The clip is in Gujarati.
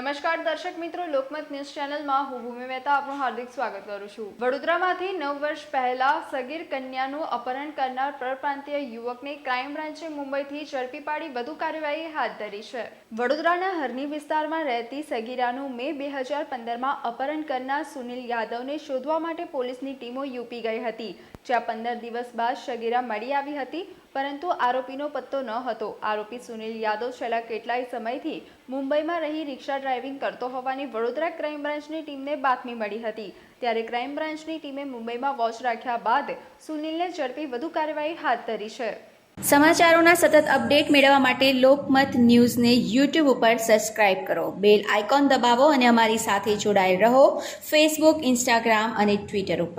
નમસ્કાર દર્શક મિત્રો, લોકમત ન્યૂઝ ચેનલમાં હું ભૂમિ મહેતા આપનું હાર્દિક સ્વાગત કરું છું. વડોદરામાંથી નવ વર્ષ પહેલા સગીર કન્યાનું અપહરણ કરનાર પરપ્રાંતીય યુવકને ક્રાઇમ બ્રાન્ચે મુંબઈથી ઝડપી પાડી વધુ કાર્યવાહી હાથ ધરી છે. વડોદરાના હરની વિસ્તારમાં રહેતી સગીરાનું મે બે હજાર પંદરમાં અપહરણ કરનાર સુનિલ યાદવને શોધવા માટે પોલીસની ટીમો યુપી ગઈ હતી. જ્યાં પંદર દિવસ બાદ સગીરા મળી આવી હતી, પરંતુ આરોપીનો પત્તો ન હતો. આરોપી સુનિલ યાદવ છેલ્લા કેટલાય સમયથી મુંબઈમાં રહી રિક્ષા ડ્રાઇવિંગ કરતો હોવાની વડોદરા ક્રાઇમ બ્રાન્ચની ટીમને બાતમી મળી હતી. ત્યારે ક્રાઇમ બ્રાન્ચની ટીમે મુંબઈમાં વોચ રાખ્યા બાદ સુનિલને ઝડપી વધુ કાર્યવાહી હાથ ધરી છે. સમાચારોના સતત અપડેટ મેળવવા માટે લોકમત ન્યૂઝને યુટ્યુબ ઉપર સબસ્ક્રાઇબ કરો. બેલ આઇકોન દબાવો અને અમારી સાથે જોડાયેલ રહો. ફેસબુક ઇન્સ્ટાગ્રામ અને ટ્વિટર ઉપર.